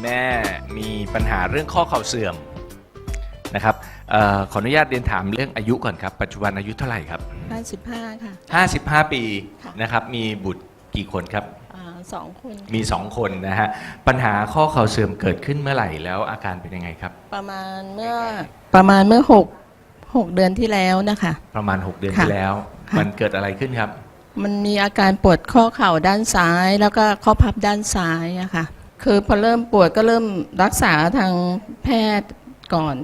คุณแม่มีปัญหาเรื่องข้อเข่าเสื่อมนะครับเออขออนุญาตเรียนถามเรื่องอายุก่อนครับ ปัจจุบันอายุเท่าไหร่ครับ55ค่ะ 55 ปีค่ะนะครับมีบุตรกี่คนครับอ่าสองคนมี2คนนะฮะปัญหาข้อเข่าเสื่อมเกิดขึ้นเมื่อไหร่แล้วอาการเป็นยังไงครับ ประมาณเมื่อประมาณเมื่อหกหกเดือนที่แล้วนะคะ ประมาณ 6 เดือนค่ะที่แล้วค่ะมันเกิดอะไรขึ้นครับ มันมีอาการปวดข้อเข่าด้านซ้าย แล้วก็ข้อพับด้านซ้ายอะค่ะ คือพอเริ่มปวดก็เริ่มรักษาทางแพทย์ก่อน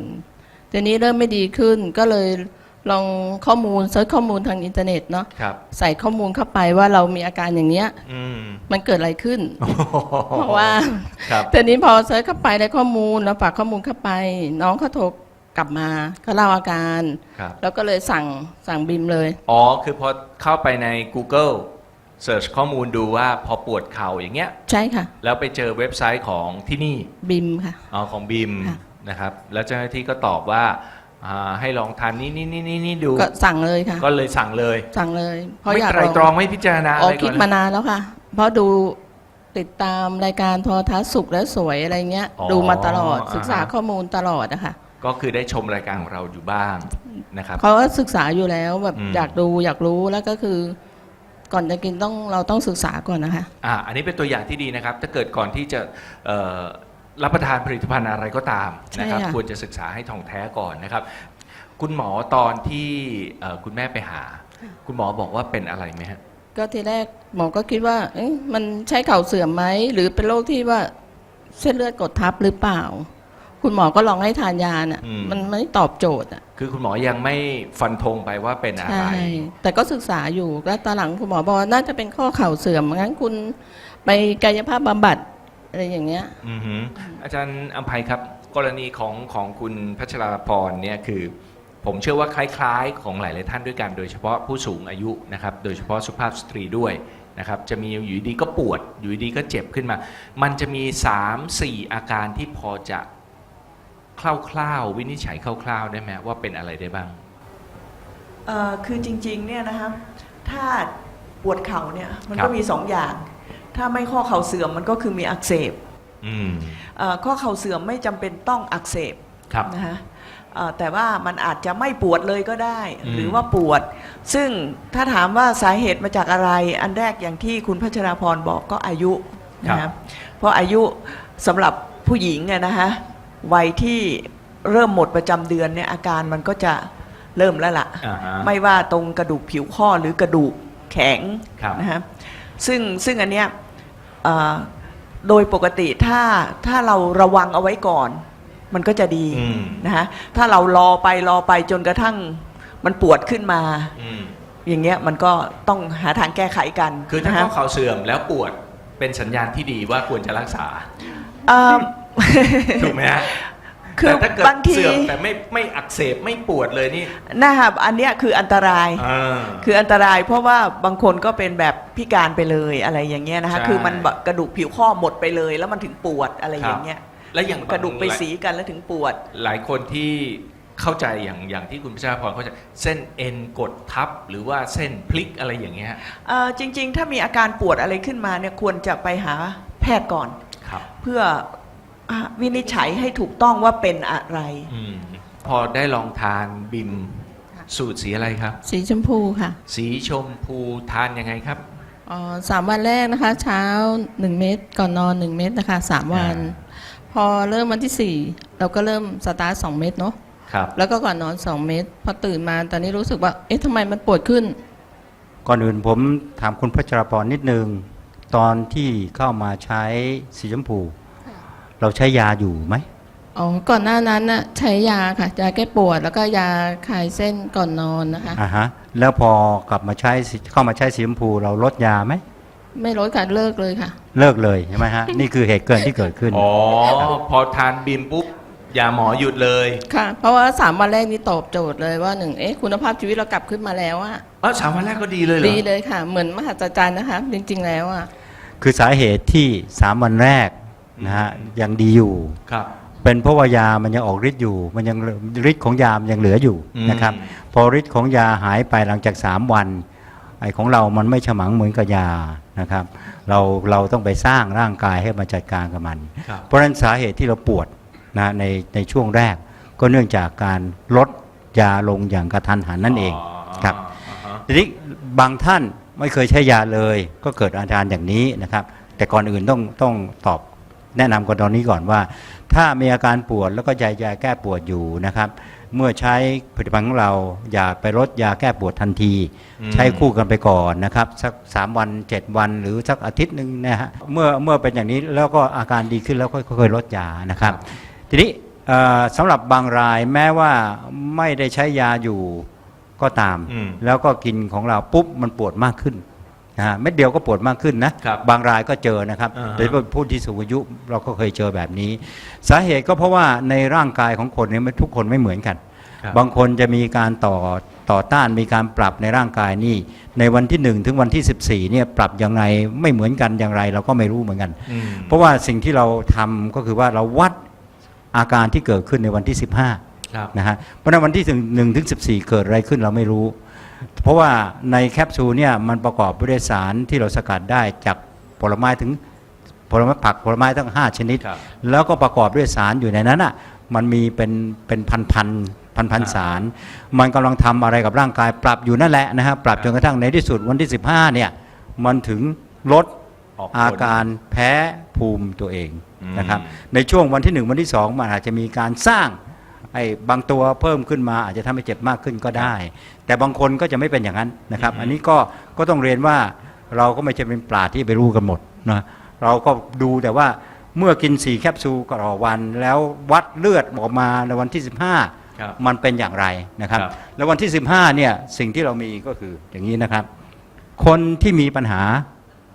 ทีนี้เริ่มไม่ดีขึ้นก็เลยลองข้อมูลเซิร์ชข้อมูลทางอินเทอร์เน็ตเนาะครับ ใส่ข้อมูลเข้าไปว่าเรามีอาการอย่างเนี้ยอืมมันเกิดอะไรขึ้น เพราะว่าครับแต่นี้พอเซิร์ชเข้าไปได้ข้อมูลแล้วฝากข้อมูลเข้าไป น้องเขาโทรกลับมาก็เล่าอาการครับแล้วก็เลยสั่งสั่งบิมเลย อ๋อ คือพอเข้าไปใน Google Search ข้อมูลดูว่าพอปวดเข่าอย่างเงี้ย ใช่ค่ะ แล้วไปเจอเว็บไซต์ของที่นี่บิมค่ะ อ๋อของบีมค่ะ นะครับ แล้วเจ้าหน้าที่ก็ตอบว่าอ่าให้ลองทานนี่นี่นี่นี่นี่ดู ก็สั่งเลยค่ะ ก็เลยสั่งเลยสั่งเลยเพราะไม่อยากไตรตรองไม่พิจารณาอ๋อะอไรคิก่ดอนมาเลย นานแล้วค่ะ เพราะดูติดตามรายการโทรทัศน์สุขและสวยอะไรเงี้ย อ๋อดูมาตลอดอ่าฮะศึกษาข้อมูลตลอดอะค่ะก็คือได้ชมรายการของเราอยู่บ้างนะครับ เขาก็ศึกษาอยู่แล้วแบบอืม อยากดูอยากรู้แล้วก็คือ ก่อนจะกินต้องเราต้องศึกษาก่อนนะคะ อ่าอันนี้เป็นตัวอย่างที่ดีนะครับ ถ้าเกิดก่อนที่จะเอ่อรับประทานผลิตภัณฑ์อะไรก็ตามนะครับ ใช่ค่ะ ควรจะศึกษาให้ท่องแท้ก่อนนะครับ คุณหมอตอนที่เอ่อคุณแม่ไปหา คุณหมอบอกว่าเป็นอะไรไหมฮะ ก็ทีแรกหมอก็คิดว่าเอ๊ะมันใช่เข่าเสื่อมไหมหรือเป็นโรคที่ว่าเส้นเลือดกดทับหรือเปล่า คุณหมอก็ลองให้ทานยาน่ะอืม มันไม่ตอบโจทย์อะคือคุณหมอยังไม่ฟันธงไปว่าเป็นอะไรใช่แต่ก็ศึกษาอยู่แล้วตอนหลังคุณหมอบอกว่าน่าจะเป็นข้อเข่าเสื่อมงั้นคุณไปกายภาพบำบัดอะไรอย่างเงี้ย อือหืออาจารย์อัมภัยครับ กรณีของของคุณพัชราพรเนี่ยคือ ผมเชื่อว่าคล้ายๆ ของหลายๆท่านด้วยกัน โดยเฉพาะผู้สูงอายุนะครับ โดยเฉพาะสุภาพสตรีด้วยนะครับ จะมีอยู่ดีก็ปวด อยู่ดีก็เจ็บขึ้นมา มันจะมี 3-4 อาการที่พอจะ คร่าวๆวินิจฉัยคร่าวๆได้ไหมว่าเป็นอะไรได้บ้าง เอ่อคือจริงๆเนี่ยนะครับถ้าปวดเข่าเนี่ยมันครัก็บ มีสองอย่าง ถ้าไม่ข้อเข่าเสื่อมมันก็คือมีอักเสบอืมเอ่อข้อเข่าเสื่อมไม่จำเป็นต้องอักเสบครับ นะฮะเอ่อแต่ว่ามันอาจจะไม่ปวดเลยก็ได้ อืม หรือว่าปวด ซึ่งถ้าถามว่าสาเหตุมาจากอะไร อันแรกอย่างที่คุณพัชราพรบอกก็อายุนะครับเพราะอายุสำหรับผู้หญิงเนี่ยนะฮะ วัยที่เริ่มหมดประจำเดือนเนี่ยอาการมันก็จะเริ่มแล้วล่ะอ่าฮะไม่ว่าตรงกระดูกผิวข้อหรือกระดูกแข็งครับ นะฮะซึ่งซึ่งอันเนี้ยเอ่อโดยปกติถ้าถ้าเราระวังเอาไว้ก่อน มันก็จะดีอืม นะฮะถ้าเรารอไปรอไปจนกระทั่งมันปวดขึ้นมา อืมอย่างเงี้ยมันก็ต้องหาทางแก้ไขกันคือถ้านะฮะข้อเข่าเสื่อมแล้วปวดเป็นสัญญาณที่ดีว่าควรจะรักษา เอิ่ม ถูกไหมฮะคือแต่ถ้าเกิดบางที เสื่อมแต่ไม่ไม่อักเสบไม่ปวดเลยนี่นะครับอันเนี้ยคืออันตราย อ่า คืออันตรายเพราะว่าบางคนก็เป็นแบบพิการไปเลยอะไรอย่างเงี้ยนะคะใช่ คือมันแบบกระดูกผิวข้อหมดไปเลย แล้วมันถึงปวดอะไรอย่างเงี้ยแล้วอย่างกระดูกไปสีกันแล้วถึงปวด หลายคนที่เข้าใจอย่างอย่างที่คุณพิชาพรเข้าใจเส้นเอ็นกดทับ หรือว่าเส้นพลิกอะไรอย่างเงี้ยเอ่อจริงๆ ถ้ามีอาการปวดอะไรขึ้นมาเนี่ยควรจะไปหาแพทย์ก่อน ครับ เพื่อ อะวินิจฉัยให้ถูกต้องว่าเป็นอะไร อืมพอได้ลองทานบิมค่ะสูตรสีอะไรครับ สีชมพูค่ะสีชมพูทานยังไงครับ อ๋อสามวันแรกนะคะ เช้าหนึ่งเม็ดก่อนนอนหนึ่งเม็ดนะคะสามวันพอเริ่มวันที่สี่เราก็เริ่มสตาร์ทสองเม็ดเนาะครับ แล้วก็ก่อนนอนสองเม็ดพอตื่นมาตอนนี้รู้สึกว่า เอ๊ะทำไมมันปวดขึ้น ก่อนอื่นผมถามคุณพัชรพรนิดนึง ตอนที่เข้ามาใช้สีชมพู เราใช้ยาอยู่ไหมอ๋อ ก่อนหน้านั้นน่ะใช้ยาค่ะยาแก้ปวดแล้วก็ยาคลายเส้นก่อนนอนนะคะ อ่าฮะ แล้วพอกลับมาใช้สีเข้ามาใช้สีชมพูเราลดยาไหม ไม่ลดค่ะเลิกเลยค่ะ เลิกเลยใช่ไหมฮะ นี่คือเหตุเกินที่เกิดขึ้น อ๋อ พอทานบิมปุ๊บยาหมอหยุดเลยค่ะ เพราะว่าสามวันแรกนี้ตอบโจทย์เลยว่าหนึ่งเอ๊ะคุณภาพชีวิตเรากลับขึ้นมาแล้วอะอ๋อสามวันแรกก็ดีเลยเหรอ ดีเลยค่ะ เหมือนมหัศจรรย์นะคะ จริงๆแล้วอะคือสาเหตุที่สามวันแรก นะฮะยังดีอยู่ ครับ เป็นเพราะว่ายามันยังออกฤทธิ์อยู่ มันยังฤทธิ์ของยามันยังเหลืออยู่อืม นะครับ พอฤทธิ์ของยาหายไปหลังจาก 3 วันไอ้ของเรามันไม่ฉมังเหมือนกับยานะครับ เราเราต้องไปสร้างร่างกายให้มาจัดการกับมัน ครับ เพราะฉะนั้นสาเหตุที่เราปวดนะในในช่วงแรก ก็เนื่องจากการลดยาลงอย่างกระทันหันนั่นเองครับอ่าฮะทีนี้บางท่านไม่เคยใช้ยาเลย ก็เกิดอาการอย่างนี้นะครับ แต่ก่อนอื่นต้องต้องตอบ แนะนำก่อนตอนนี้ก่อนว่า ถ้ามีอาการปวดแล้วก็ยายาแก้ปวดอยู่นะครับ เมื่อใช้ผลิตภัณฑ์ของเราอย่าไปลดยาแก้ปวดทันทีอืมใช้คู่กันไปก่อนนะครับสักสามวันเจ็ดวันหรือสักอาทิตย์หนึ่งนะฮะเมื่อเมื่อเป็นอย่างนี้แล้วก็อาการดีขึ้นแล้วก็ค่อยๆลดยานะครับ ทีนี้เอ่อสำหรับบางรายแม้ว่าไม่ได้ใช้ยาอยู่ก็ตามอืมแล้วก็กินของเราปุ๊บมันปวดมากขึ้น นะฮะเม็ดเดียวก็ปวดมากขึ้นนะครับบางรายก็เจอนะครับอ่าฮะโดยเฉพาะผู้ที่สูงอายุเราก็เคยเจอแบบนี้ สาเหตุก็เพราะว่าในร่างกายของคนเนี่ยไม่ทุกคนไม่เหมือนกันครับบางคนจะมีการต่อต่อต้านมีการปรับในร่างกายนี่ ในวันที่ 1 ถึงวันที่ 14เนี่ยปรับยังไงไม่เหมือนกันอย่างไร เราก็ไม่รู้เหมือนกันอืมเพราะว่าสิ่งที่เราทำก็คือว่าเราวัดอาการที่เกิดขึ้นในวันที่ 15ครับนะฮะเพราะฉะนั้นวันที่หนึ่งถึงสิเกิดอะไรขึ้นเราไม่รู้ เพราะว่าในแคปซูลเนี่ยมันประกอบไปด้วยสารที่เราสกัดได้จากผลไม้ถึงผลไม้ผักผลไม้ทั้ง 5 ชนิด ครับแล้วก็ประกอบด้วยสารอยู่ในนั้นอะมันมีเป็นเป็นพันพันพันพันครับสาร มันกำลังทำอะไรกับร่างกายปรับอยู่นั่นแหละนะฮะปรับครับจนกระทั่งในที่สุดวันที่ 15เนี่ยมันถึงลดออกผลอาการแพ้ภูมิตัวเองอืมนะครับในช่วงวันที่ 1 วันที่ 2 มันอาจจะมีการสร้าง ไอ้บางตัวเพิ่มขึ้นมาอาจจะทำให้เจ็บมากขึ้นก็ได้ แต่บางคนก็จะไม่เป็นอย่างนั้นนะครับอืมอันนี้ก็ก็ต้องเรียนว่าเราก็ไม่ใช่เป็นปราดที่ไปรู้กันหมดนะเราก็ดูแต่ว่าเมื่อกิน4แคปซูลต่อวันแล้ววัดเลือดออกมาในวันที่ 15ครับมันเป็นอย่างไรนะครับครับ แล้ววันที่ 15เนี่ยสิ่งที่เรามีก็คืออย่างนี้นะครับ คนที่มีปัญหา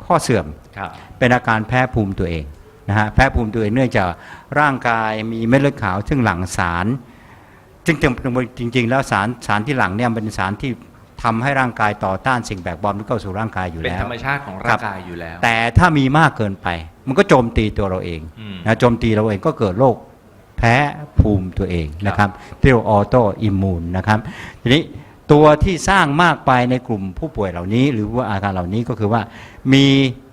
ข้อเสื่อมครับเป็นอาการแพ้ภูมิตัวเองนะฮะแพ้ภูมิตัวเองเนื่องจากร่างกายมีเม็ดเลือดขาวซึ่งหลั่งสาร ซึ่งจริงๆ แล้วสารสารที่หลั่งเนี่ยเป็นสารที่ทำให้ร่างกายต่อต้านสิ่งแปลกปลอมที่เข้าสู่ร่างกายอยู่เป็นแล้วธรรมชาติของร่างกายอยู่แล้ว แต่ถ้ามีมากเกินไป มันก็โจมตีตัวเราเองอืมนะโจมตีเราเองก็เกิดโรคแพ้ภูมิตัวเองนะครับที่เรียกว่าออโตอิมมูนนะครับทีนี้ตัวที่สร้างมากไปในกลุ่มผู้ป่วยเหล่านี้ หรือว่าอาการเหล่านี้ก็คือว่ามี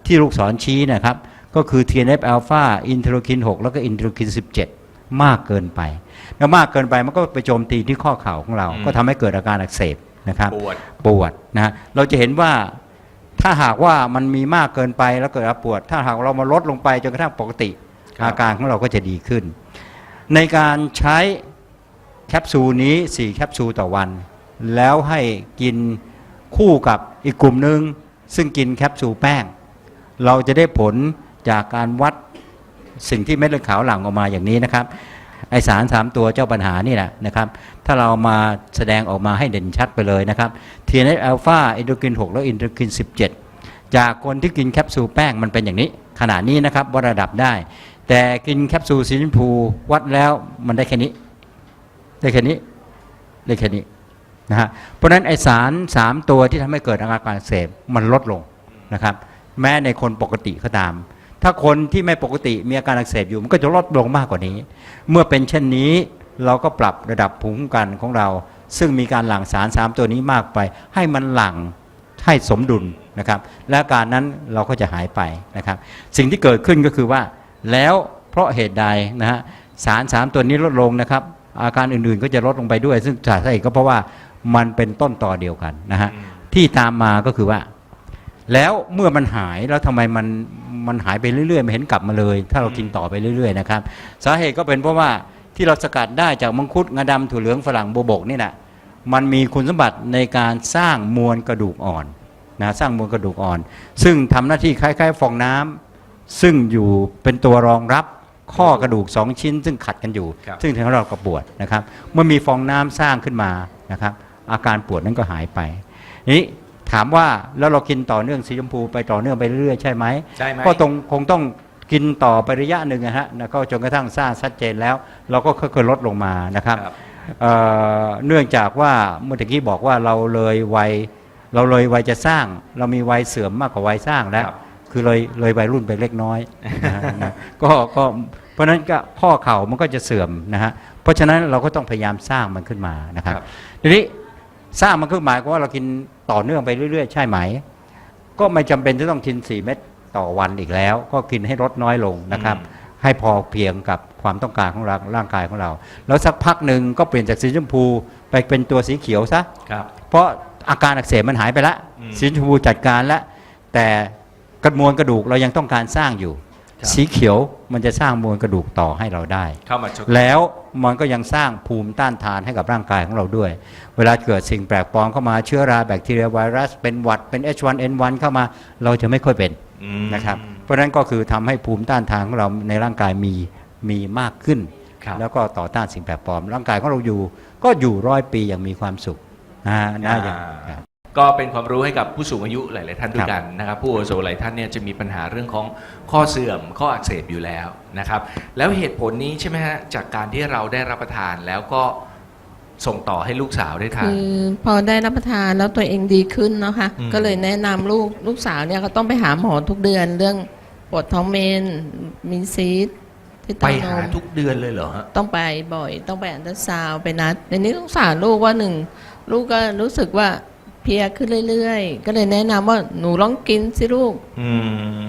ที่ลูกศรชี้นะครับ ก็คือ TNF อ l p h a อินเทอร์คิน 6 แล้วก็อินเทอร์คิน 17 มากเกินไปแล้วมากเกินไปมันก็ไปโจมตีที่ข้อเข่าของเราอืมก็ทำให้เกิดอาการอักเสบนะครับปวดปวดนะฮะเราจะเห็นว่าถ้าหากว่ามันมีมากเกินไปแล้วเกิดอาการปวด ถ้าหากเรามาลดลงไปจนกระทั่งปกติครับอาการของเราก็จะดีขึ้น ในการใช้แคปซูลนี้ 4 แคปซูลต่อวัน แล้วให้กินคู่กับอีกกลุ่มหนึ่งซึ่งกินแคปซูลแป้ง เราจะได้ผลจากการวัด สิ่งที่เม็ดเลือดขาวหลั่งออกมาอย่างนี้นะครับไอสารสามตัวเจ้าปัญหานี่แหละนะครับ ถ้าเรามาแสดงออกมาให้เด่นชัดไปเลยนะครับ TNF อ l p h a อินเทอร์กิน 6 และอินเทอร์กิน 17 จากคนที่กินแคปซูลแป้งมันเป็นอย่างนี้ ขนาดนี้นะครับวัดระดับได้ แต่กินแคปซูลสีชมพูวัดแล้วมันได้แค่นี้ ได้แค่นี้ได้แค่นี้นะฮะเพราะฉะนั้นไอสาร 3 ตัวที่ทำให้เกิดอาการอักเสบมันลดลงนะครับ แม้ในคนปกติก็ตาม ถ้าคนที่ไม่ปกติมีอาการอักเสบอยู่มันก็จะลดลงมากกว่านี้ เมื่อเป็นเช่นนี้เราก็ปรับระดับภูมิคุ้มกันของเรา ซึ่งมีการหลั่งสาร 3 ตัวนี้มากไป ให้มันหลั่งให้สมดุลนะครับ และอาการนั้นเราก็จะหายไปนะครับ สิ่งที่เกิดขึ้นก็คือว่า แล้วเพราะเหตุใดนะฮะสาร 3 ตัวนี้ลดลงนะครับ อาการอื่นๆก็จะลดลงไปด้วย ซึ่งสาเหตุก็เพราะว่ามันเป็นต้นต่อเดียวกันนะฮะอืมที่ตามมาก็คือว่า แล้วเมื่อมันหายแล้วทำไมมัน มันหายไปเรื่อยๆไม่เห็นกลับมาเลย ถ้าเรากินต่อไปเรื่อยๆนะครับสาเหตุก็เป็นเพราะว่าที่เราสกัดได้จากมังคุดงาดำถั่วเหลืองฝรั่งโบวบกนี่นะมันมีคุณสมบัติในการสร้างมวลกระดูกอ่อนนะสร้างมวลกระดูกอ่อน ซึ่งทำหน้าที่คล้าย ๆ ฟองน้ำซึ่งอยู่เป็นตัวรองรับข้อกระดูกสองชิ้น ซึ่งขัดกันอยู่ครับซึ่งทำให้เรากระปวดนะครับ เมื่อมีฟองน้ำสร้างขึ้นมานะครับ อาการปวดนั้นก็หายไปนี้ ถามว่าแล้วเรากินต่อเนื่องสีชมพูไปต่อเนื่องไปเรื่อยๆใช่ไหมใช่ไหมก็ตรงคงต้องกินต่อไประยะหนึ่งนะฮะนะก็จนกระทั่งสร้างชัดเจนแล้ว เราก็ค่อยๆลดลงมานะครับครับเอ่อเนื่องจากว่าเมื่อกี้บอกว่าเราเลยวัยเราเลยวัยจะสร้าง เรามีวัยเสื่อมมากกว่าวัยสร้างแล้วครับคือเลยเลยวัยรุ่นไปเล็กน้อยนะฮะนะก็ก็เพราะฉะนั้นก็ข้อเข่ามันก็จะเสื่อมนะฮะเพราะฉะนั้นเราก็ต้องพยายามสร้างมันขึ้นมานะครับครับทีนี้ สร้างมันคือหมายความว่าเรากินต่อเนื่องไปเรื่อย ๆ ใช่ไหม ก็ไม่จำเป็นจะต้องกิน 4 เม็ดต่อวันอีกแล้ว ก็กินให้ลดน้อยลงนะครับอืมให้พอเพียงกับความต้องการของเราร่างกายของเรา แล้วสักพักหนึ่งก็เปลี่ยนจากสีชมพูไปเป็นตัวสีเขียวซะครับเพราะอาการอักเสบมันหายไปแล้วอืมสีชมพูจัดการแล้วแต่กระมวลกระดูกเรายังต้องการสร้างอยู่ครับ สีเขียวมันจะสร้างมวลกระดูกต่อให้เราได้ เข้ามาชดแล้วมันก็ยังสร้างภูมิต้านทานให้กับร่างกายของเราด้วย เวลาเกิดสิ่งแปลกปลอมเข้ามาเชื้อราแบคทีเรียไวรัส เป็นหวัดเป็น H1N1 เข้ามาเราจะไม่ค่อยเป็นอืมนะครับเพราะฉะนั้นก็คือทำให้ภูมิต้านทานของเราในร่างกายมีมีมากขึ้นครับแล้วก็ต่อต้านสิ่งแปลกปลอม ร่างกายของเราอยู่ ก็อยู่ร้อยปีอย่างมีความสุขนะฮะน่าอย่างอ่าครับ ก็เป็นความรู้ให้กับผู้สูงอายุหลาย ๆ ท่านด้วยกันนะครับ ผู้อาวุโสหลายท่านเนี่ยจะมีปัญหาเรื่องของข้อเสื่อมข้ออักเสบอยู่แล้วนะครับ แล้วเหตุผลนี้ใช่ไหมฮะจากการที่เราได้รับประทานแล้วก็ส่งต่อให้ลูกสาวได้ทาน คือพอได้รับประทานแล้วตัวเองดีขึ้นเนาะค่ะอืม ก็เลยแนะนำลูกลูกสาวเนี่ยก็ต้องไปหาหมอทุกเดือนเรื่องปวดท้องเมนมีซีสที่ไปเต้านหามทุกเดือนเลยเหรอฮะต้องไปบ่อย ต้องไปอันตราซาวด์ไปนัดในนี้สงสารลูกว่าหนึ่งลูกก็รู้สึกว่า เพลียขึ้นเรื่อยๆ ก็เลยแนะนำว่าหนูลองกินสิลูก อืม